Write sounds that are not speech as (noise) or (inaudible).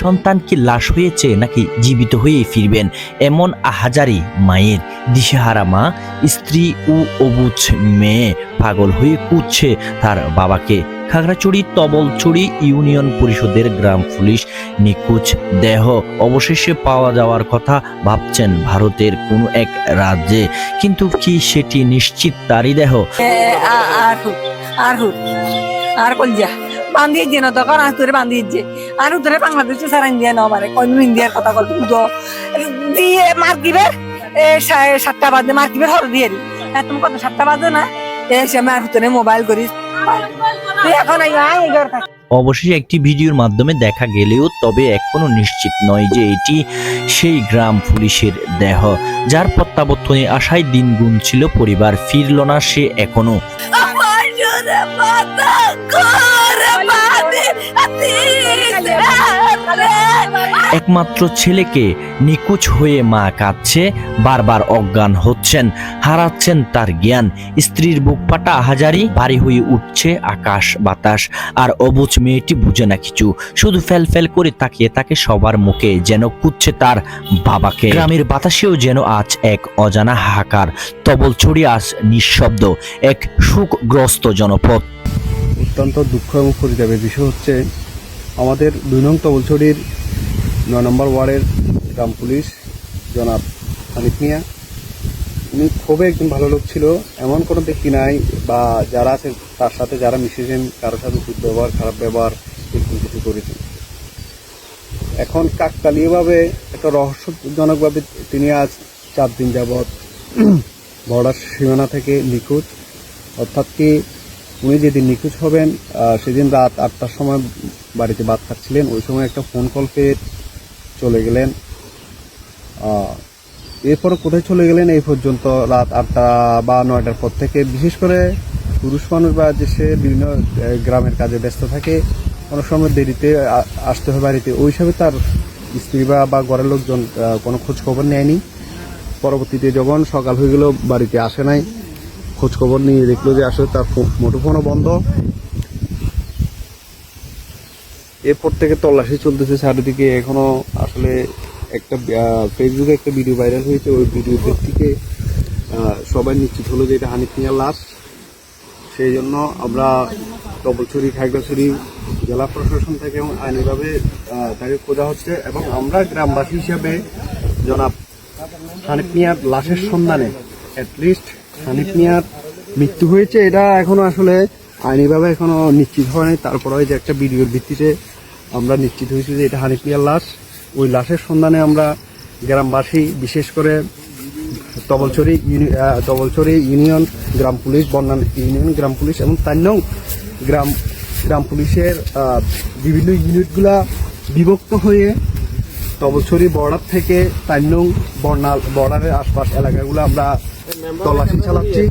সন্তান কি লাশ হয়েছে নাকি জীবিত হয়ে ফিরবেন? এমন আহাজারি মায়ের। দিশেহারা মা, স্ত্রী ও অবুজ মেয়ে পাগল হয়ে কুচ্ছে তার বাবাকে। খাগড়াছড়ি তবলছড়ি ইউনিয়ন পরিষদের গ্রাম পুলিশ নিখোঁজ দেহ। অবশেষে পাওয়া যাওয়ার কথা ভাবছেন ভারতের কোনো এক রাজ্যে। কিন্তু কি সেটি নিশ্চিত তারই দেহ? আর আর আর কলজা না তখন আর তোরে বান্ধিয়েছে আর তোরে বাংলাদেশে সারা ইন্ডিয়া না পারে। কোন ইন্ডিয়ার কথা বলতো তো। দিয়ে মার দিবে সাতটা বাজে, মার দিবে হর দিয়ে। হ্যাঁ তুমি কত সাতটা বাজে না? এসে মার ভিতরে মোবাইল করিস। অবশেষে একটি ভিডিওর মাধ্যমে দেখা গেলেও তবে এখনও নিশ্চিত নয় যে এটি সেই গ্রাম পুলিশের দেহ যার প্রত্যাবর্তনে আশায় দিন গুনছিল পরিবার ফিরল না সে এখনও। একমাত্র ছেলেকে নিকুচ হয়ে মা কাঁদছে, বারবার অজ্ঞান হচ্ছেন, হারাচ্ছেন তার জ্ঞান। স্ত্রীর বুক ফাটা আহাজারি ভারী হয়ে উঠছে আকাশ বাতাস। আর অবুজ মেয়েটি বুঝে না কিছু। শুধু ফেল ফেল করে তাকিয়ে তাকে সবার মুখে, যেন কুচ্ছে তার বাবাকে। গ্রামের বাতাসেও যেন আজ এক অজানা হাহাকার, তবল ছড়িয়ে আস নিঃশব্দ এক সুখগ্রস্ত জনপদ। অত্যন্ত দুঃখ এবং পরিতাপের বিষয় হচ্ছে আমাদের দুই নং তবলছড়ির নয় নম্বর ওয়ার্ডের গ্রাম পুলিশ, জনাব হানিফ মিয়া। উনি খুবই একজন ভালো লোক ছিল, এমন কোনো ব্যক্তি নাই বা যারা আছে তার সাথে যারা মিশেছেন কারোর সাথে ব্যবহার, খারাপ ব্যবহার, এরকম কিছু করেছেন। এখন কাকতালীয়ভাবে একটা রহস্যজনকভাবে তিনি আজ চার দিন যাবৎ (clears throat) বর্ডার সীমানা থেকে নিখোঁজ। অর্থাৎ কি উনি যেদিন নিখোঁজ হবেন সেদিন রাত আটটার সময় বাড়িতে ভাত খাচ্ছিলেন ওই সময় একটা ফোন কল পেয়ে চলে গেলেন। এরপর কোথায় চলে গেলেন এই পর্যন্ত রাত আটটা বা নয়টার পর থেকে। বিশেষ করে পুরুষ মানুষ বা যে সে বিভিন্ন গ্রামের কাজে ব্যস্ত থাকে অনেক সময় দেরিতে আসতে হয় বাড়িতে। ওই হিসাবে তার স্ত্রী বা বা ঘরের লোকজন কোনো খোঁজ খবর নেয়নি। পরবর্তীতে যখন সকাল হয়ে গেল, বাড়িতে আসে নাই। খোঁজ খবর নিয়ে দেখল যে আসলে তার মুঠোফোনও বন্ধ। এরপর থেকে তল্লাশি চলতেছে চারিদিকে। এখনও আসলে একটা ফেসবুকে একটা ভিডিও ভাইরাল হয়েছে। ওই ভিডিও থেকে সবাই নিশ্চিত হলো যে এটা হানিফ মিয়ার লাশ। সেই জন্য আমরা ডবলছড়ি খাগড়াছড়ি জেলা প্রশাসন থেকে এবং আইনিভাবে তাকে খোঁজা হচ্ছে এবং আমরা গ্রামবাসী হিসাবে জনাব হানিফ মিয়ার লাশের সন্ধানে অ্যাটলিস্ট হানিফ মিয়ার মৃত্যু হয়েছে, এটা এখনও আসলে আইনিভাবে এখনও নিশ্চিত হয়নি তারপরে যে একটা ভিডিওর ভিত্তিতে আমরা নিশ্চিত হয়েছি যে এটা হানিফ মিয়ার লাশ। ওই লাশের সন্ধানে আমরা গ্রামবাসী, বিশেষ করে তবলছড়ি ইউনি- তবলছড়ি ইউনিয়ন, গ্রাম পুলিশ বন্যান ইউনিয়ন, গ্রাম পুলিশ এবং তান্নং গ্রাম গ্রাম পুলিশের বিভিন্ন ইউনিটগুলা বিভক্ত হয়ে তবলছড়ি বর্ডার থেকে তান্নং বর্ণাল, বর্ডারের আশপাশ এলাকাগুলো আমরা তল্লাশি চালাচ্ছি